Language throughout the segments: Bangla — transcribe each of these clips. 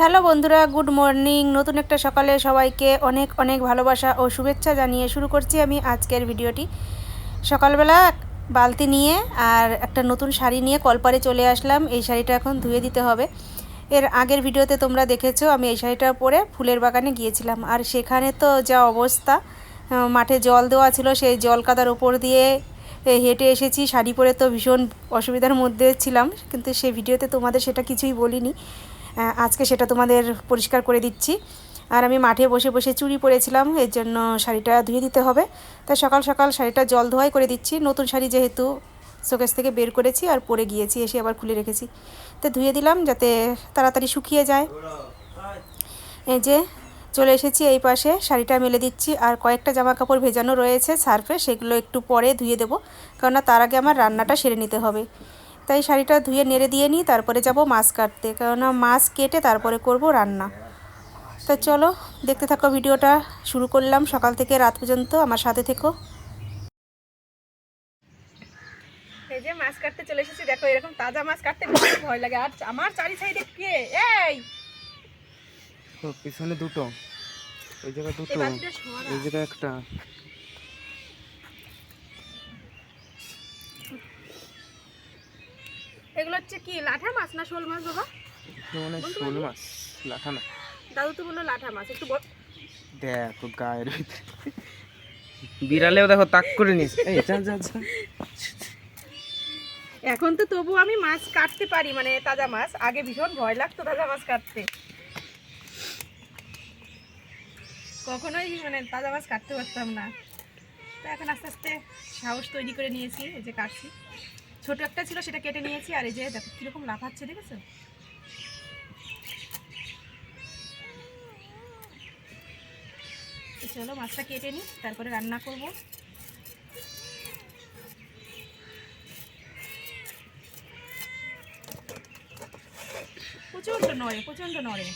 হ্যালো বন্ধুরা, গুড মর্নিং। নতুন একটা সকালে সবাইকে অনেক অনেক ভালোবাসা ও শুভেচ্ছা জানিয়ে শুরু করছি আমি আজকের ভিডিওটি। সকালবেলা বালতি নিয়ে আর একটা নতুন শাড়ি নিয়ে কলপারে চলে আসলাম। এই শাড়িটা এখন ধুয়ে দিতে হবে। এর আগের ভিডিওতে তোমরা দেখেছ, আমি এই শাড়িটা পরে ফুলের বাগানে গিয়েছিলাম। আর সেখানে তো যা অবস্থা মাঠে জল দেওয়া ছিল, সেই জল কাদার ওপর দিয়ে হেঁটে এসেছি। শাড়ি পরে তো ভীষণ অসুবিধার মধ্যে ছিলাম, কিন্তু সেই ভিডিওতে তোমাদের সেটা কিছুই বলিনি। আজকে সেটা তোমাদের পরিষ্কার করে দিচ্ছি। আর আমি মাঠে বসে বসে চুড়ি পরেছিলাম এর জন্য শাড়িটা ধুয়ে দিতে হবে। তাই সকাল সকাল শাড়িটা জল ধোয়াই করে দিচ্ছি। নতুন শাড়ি যেহেতু শোকেস থেকে বের করেছি আর পরে গিয়েছি, এসে আবার খুলে রেখেছি। তো ধুয়ে দিলাম যাতে তাড়াতাড়ি শুকিয়ে যায়। এই যে চলে এসেছি এই পাশে, শাড়িটা মেলে দিচ্ছি। আর কয়েকটা জামা কাপড় ভেজানো রয়েছে সার্ফে, সেগুলো একটু পরে ধুয়ে দেবো। কেননা তার আগে আমার রান্নাটা সেরে নিতে হবে। তাই শাড়িটা ধুয়ে নেড়ে দিয়ে নিই তারপরে যাব মাছ কাটতে। কেননা মাছ কেটে তারপরে করব রান্না। তা চলো দেখতে থাকো ভিডিওটা। শুরু করলাম সকাল থেকে রাত পর্যন্ত। আমার সাথে থেকো। এই যে মাছ কাটতে চলে এসেছি। দেখো এরকম তাজা মাছ কাটতে খুব ভয় লাগে। আর আমার চারি সাইডে কে? এই! পিছনে দুটো। ওই জায়গায় দুটো। এই জায়গায় একটা। এগুলো হচ্ছে কি লাঠা মাছ না শোল মাছ বাবা? মনে শোল মাছ লাঠা না। দাদু তো বলল লাঠা মাছ একটু দেখো গায়ের ভিতরে। বিড়ালেও দেখো তাক করে নিস এই যা যা যা। এখন তো তবু আমি মাছ কাটতে পারি মানে তাজা মাছ। আগে ভীষণ ভয় লাগতো তাজা মাছ কাটতে। কখনোই মানে তাজা মাছ কাটতে পারতাম না। তো এখন আস্তে আস্তে সাহস তৈরি করে নিয়েছি এই যে কাটছি। ছোট একটা ছিল, সেটা কেটে নিয়েছি, আর এই যে দেখো কীরকম লাফাচ্ছে দেখেছ? চলো, মাছটা কেটে নিই, তারপরে রান্না করব। প্রচণ্ড নড়ে প্রচণ্ড নড়ে।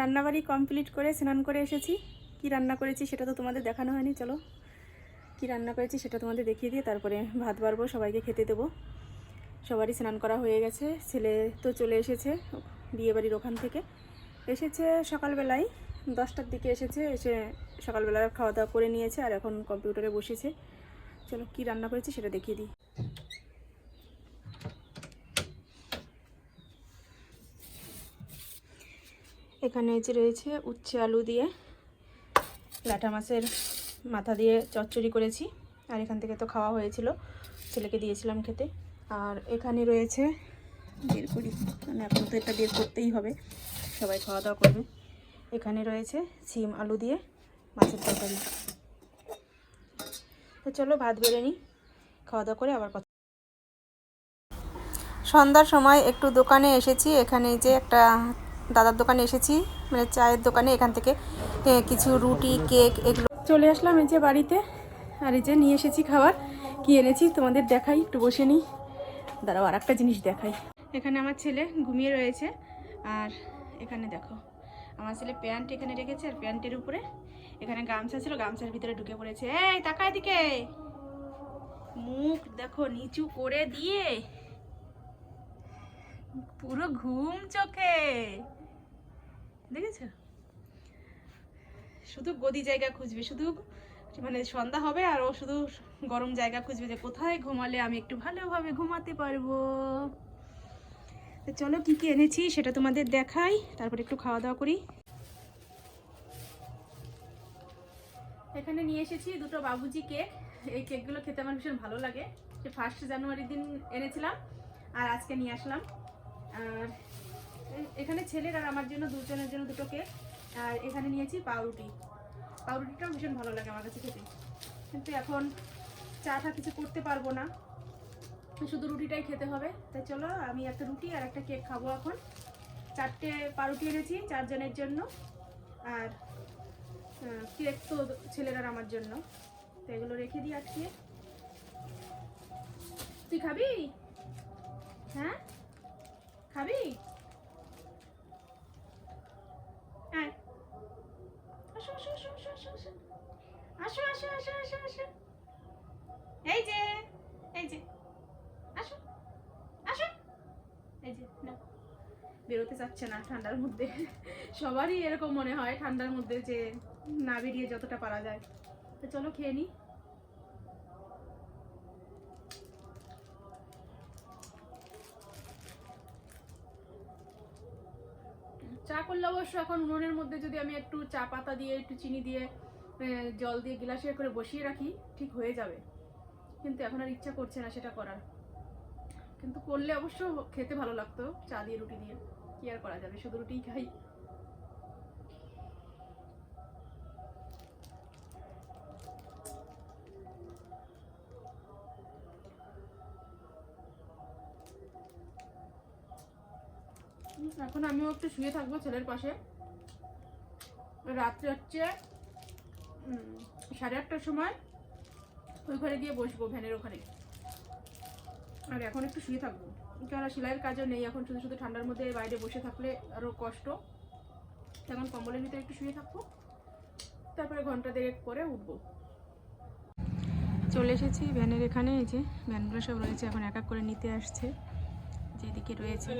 রান্নাবাড়ি কমপ্লিট করে স্নান করে এসেছি। কি রান্না করেছি সেটা তো তোমাদের দেখানো হয়নি, চলো। কি রান্না করেছি সেটা তোমাদের দেখিয়ে দিয়ে তারপরে ভাত বাড়বো, সবাইকে খেতে দেবো। সবারই স্নান করা হয়ে গেছে, ছেলে তো চলে এসেছে বিয়েবাড়ির ওখান থেকে। এসেছে সকালবেলায়, দশটার দিকে এসেছে, এসে সকালবেলা খাওয়া দাওয়া করে নিয়েছে আর এখন কম্পিউটারে বসেছে। চলো কি রান্না করেছি সেটা দেখিয়ে দিই। এখানে যে রয়েছে উচ্ছে আলু দিয়ে। লাটা মাছের মাথা দিয়ে চচ্চড়ি করেছি। আর এখান থেকে তো খাওয়া হয়েছিল। ছেলেকে দিয়েছিলাম খেতে। আর এখানে রয়েছে বের করি। মানে এখন তো এটা বের করতেই হবে। সবাই খাওয়া দাওয়া করবে। এখানে রয়েছে সিম আলু দিয়ে মাছের তরকারি। তো চলো ভাত বেড়ে নিই। খাওয়া দাওয়া করে আবার কথা সন্ধ্যার সময় একটু দোকানে এসেছি। এখানে যে একটা দাদার দোকানে এসেছি মানে চায়ের দোকানে, এখান থেকে কিছু রুটি, কেক, এগুলো। চলে আসলাম এই যে বাড়িতে, আর এই যে নিয়ে এসেছি খাবার। কি এনেছি তোমাদের দেখাই, একটু বসে নিই। দাঁড়াও, আর একটা জিনিস দেখাই। এখানে আমার ছেলে ঘুমিয়ে রয়েছে, আর এখানে দেখো, আমার ছেলে প্যান্ট এখানে রেখেছে, আর প্যান্টের উপরে এখানে গামছা ছিল, গামছার ভিতরে ঢুকে পড়েছে। এই তাকায় দিকে মুখ দেখো, নিচু করে দিয়ে, পুরো ঘুম চোখে। দেখেছ? শুধু গদি জায়গা খুঁজবে, শুধু মানে সন্ধ্যা হবে আর ও শুধু গরম জায়গা খুঁজবে যে কোথায় ঘুমালে আমি একটু ভালোভাবে ঘুমাতে পারব। চলো কি কি এনেছি সেটা তোমাদের দেখাই, তারপর একটু খাওয়া দাওয়া করি। এখানে নিয়ে এসেছি দুটো বাবুজি কেক। এই কেকগুলো খেতে আমার ভীষণ ভালো লাগে। সে ফার্স্ট জানুয়ারির দিন এনেছিলাম আর আজকে নিয়ে আসলাম। আর এখানে ছেলের আর আমার জন্য, দুজনের জন্য দুটো কেক। আর এখানে নিয়েছি পাউরুটি। পাউরুটিটাও ভীষণ ভালো লাগে আমার কাছে খেতে। কিন্তু এখন চা টা কিছু করতে পারব না। শুধু রুটিটাই খেতে হবে। তাই চলো, আমি একটা রুটি আর একটা কেক খাব এখন। চারটে পাউরুটি এনেছি চারজনের জন্য। আর কেক তো ছেলের আমার জন্য। তো এগুলো রেখে দিই আজকে। তুই খাবি? হ্যাঁ? খাবি? হ্যাঁ। এই যে এই যে। এই যে না বেরোতে চাচ্ছে না ঠান্ডার মধ্যে। সবারই এরকম মনে হয় ঠান্ডার মধ্যে যে না বেরিয়ে যতটা পারা যায়। তো চলো খেয়ে নিই চা করলে অবশ্য এখন উনুনের মধ্যে যদি আমি একটু চা পাতা দিয়ে, একটু চিনি দিয়ে জল দিয়ে গিলাসে করে বসিয়ে রাখি, ঠিক হয়ে যাবে। কিন্তু এখন আর ইচ্ছা করছে না সেটা করার। কিন্তু করলে অবশ্য খেতে ভালো লাগতো, চা দিয়ে, রুটি দিয়ে। কি আর করা যাবে? শুধু রুটিই খাই। এখন আমিও একটু শুয়ে থাকব ছেলের পাশে। রাত্রে হচ্ছে সাড়ে আটটার সময় ওই ঘরে গিয়ে বসবো ভ্যানের ওখানে। আর এখন একটু শুয়ে থাকব। কারণ সেলাইয়ের কাজও নেই, এখন শুধু শুধু ঠান্ডার মধ্যে বাইরে বসে থাকলে আরও কষ্ট। তখন কম্বলের ভিতরে একটু শুয়ে থাকব, তারপরে ঘণ্টা দেড়েক পরে উঠবো। চলে এসেছি ভ্যানের এখানে, এই যে ভ্যানগুলো সব রয়েছে, এখন এক এক করে নিতে আসছে, যেদিকে রয়েছে।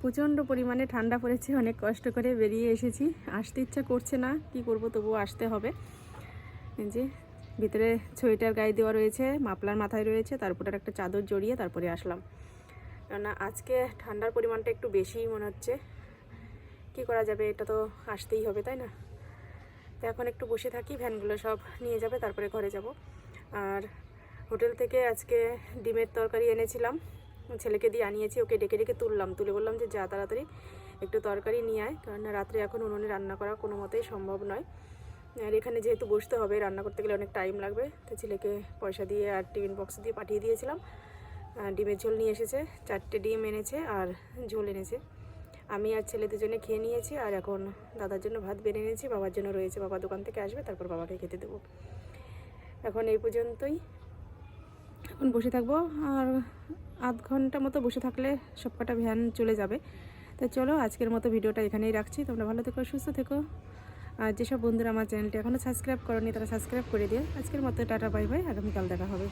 প্রচণ্ড পরিমাণে ঠান্ডা পড়েছে, অনেক কষ্ট করে বেরিয়ে এসেছি। আসতে ইচ্ছা করছে না, কি করব তবুও আসতে হবে। যে, ভিতরে সোয়েটার গায়ে দেওয়া রয়েছে মাপলার মাথায় রয়েছে, তারপরে একটা চাদর জড়িয়ে তারপরে আসলাম। কেননা আজকে ঠান্ডার পরিমাণটা একটু বেশিই মনে হচ্ছে। কি করা যাবে, এটা তো আসতেই হবে, তাই না? তো এখন একটু বসে থাকি, ভ্যানগুলো সব নিয়ে যাবে, তারপরে ঘরে যাব। আর হোটেল থেকে আজকে ডিমের তরকারি এনেছিলাম। ছেলেকে দিয়ে আনিয়েছি, ওকে ডেকে ডেকে তুললাম। তুলে বললাম যে, যা তাড়াতাড়ি একটু তরকারি নিয়ে আয়, কারণ রাত্রে এখন উনুনে রান্না করা কোনো মতেই সম্ভব নয়। আর এখানে যেহেতু বসতে হবে, রান্না করতে গেলে অনেক টাইম লাগবে, তো ছেলেকে পয়সা দিয়ে আর টিফিন বক্স দিয়ে পাঠিয়ে দিয়েছিলাম। ডিমের ঝোল নিয়ে এসেছে, চারটে ডিম এনেছে আর ঝোল এনেছে। আমি আর ছেলে দুজনে খেয়ে নিয়েছি, আর এখন দাদার জন্য ভাত বেড়ে নিয়েছি বাবার জন্য রয়েছে, বাবা দোকান থেকে আসবে, তারপর বাবাকে খেতে দেবো। এখন এই পর্যন্তই। এখন বসে থাকব, আর আধ ঘণ্টা মতো বসে থাকলে সব কটা ভ্যান চলে যাবে। তো চলো, আজকের মতো ভিডিওটা এখানেই রাখছি। তোমরা ভালো থেকো, সুস্থ থেকো। আর যেসব বন্ধুরা আমার চ্যানেলটি এখনও সাবস্ক্রাইব করনি, তারা সাবস্ক্রাইব করে দিয়ে আজকের মতো টাটা, বাই বাই। আগামীকাল দেখা হবে।